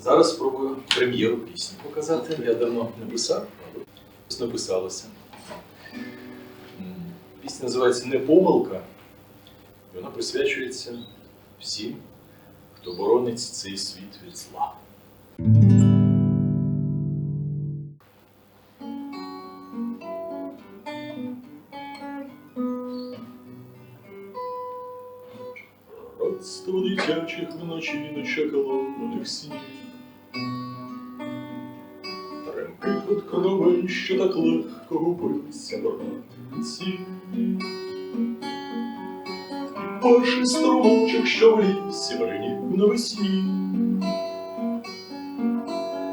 Зараз спробую прем'єру пісні показати. Я давно не писав, але написалося. Пісня називається Не помилка. І вона присвячується всім, хто боронить цей світ від зла. Родство дитячих вночі не чекало них снів. Тремких от кровей, що так легко губилися вранці. І перший струмочок, що в лісі бринів навесні.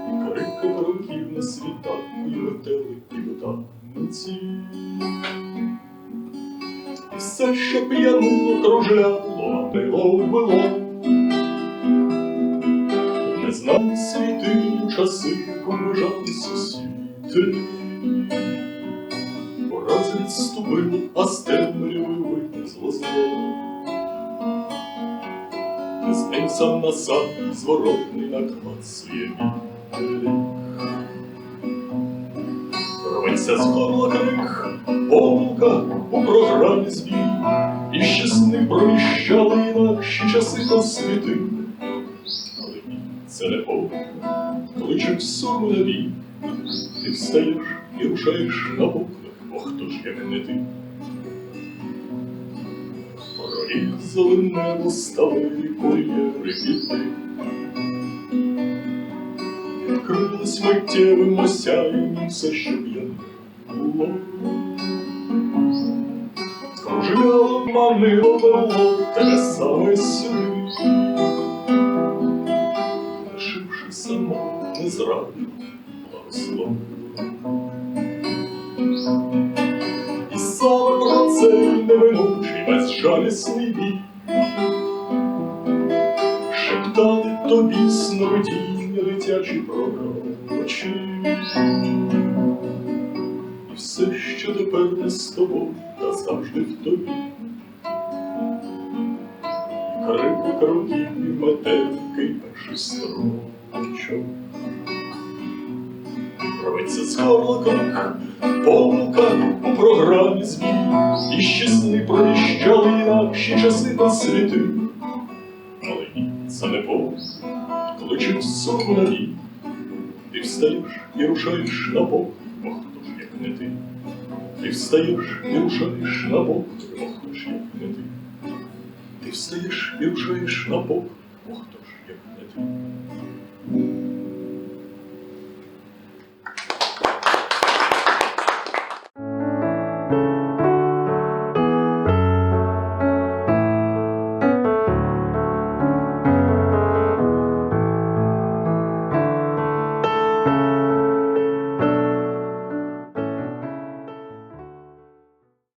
І крик років на світанку, і метеликів танці. Все, що п'янило, кружляло, пило вбило. Не знав світи часи, побажалися світи. Пораз відступило, а з темряви винесло зло. З ним сам на сам зворотний накласує вітер. Рветься з крик, помилка у програмі збій, і ще сни проміщали інакші часи та світи. Але ні, це не помилка, кличуть суму на бій. Ти встаєш і рушаєш на поклик, бо хто ж як не ти. Прорізали небо сталеві кур'єри піти. Крилось миттєвим осяянням все, що п'яне було. Кружляло, манило, вело тебе саме сюди. Лишивши само, не зрадив, благословив. І саме про цей неминучий безжалісний бій Шептали тобі сновидіння дитячі пророчі. І все, що тепер не з тобою, та завжди в тобі. Крику кроків, і метелики, і перший строчок. Рветься з крик, помилка у програмі збій, і ще сни провіщали інакші часи та світи. Але ні, це не помилка, кличуть суму на бій. Ти встаєш і рушаєш на бок, бо хто ж як не ти. Ти встаєш і рушаєш на бок, бо хто ж як не ти. Ти встаєш і рушаєш на бок, бо хто ж як не ти. Thank you.